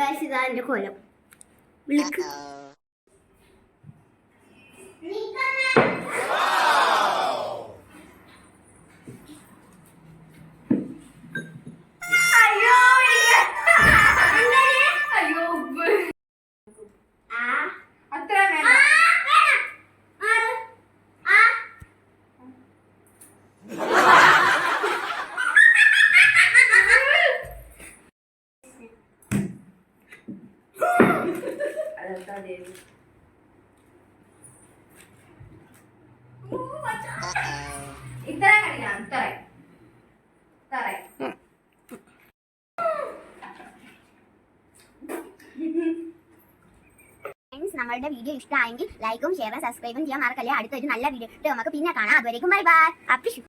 Guys ഇതാ എന്റെ കൊലം. വിളിക്ക്. അത്ര വേണ്ട അതെന്താ ദേവി ഇത്ര കളിക്കണം ഇത്ര ഇത്ര ഫ്രണ്ട്സ് നമ്മളുടെ വീഡിയോ ഇഷ്ടമായെങ്കിൽ ലൈക്കും ഷെയറും സബ്സ്ക്രൈബും ചെയ്യാൻ മറക്കല്ലേ. അടുത്തൊരു നല്ല വീഡിയോ നമുക്ക് പിന്നെ കാണാം. അതുവരേക്കും ബൈ ബൈ അപ്പിഷു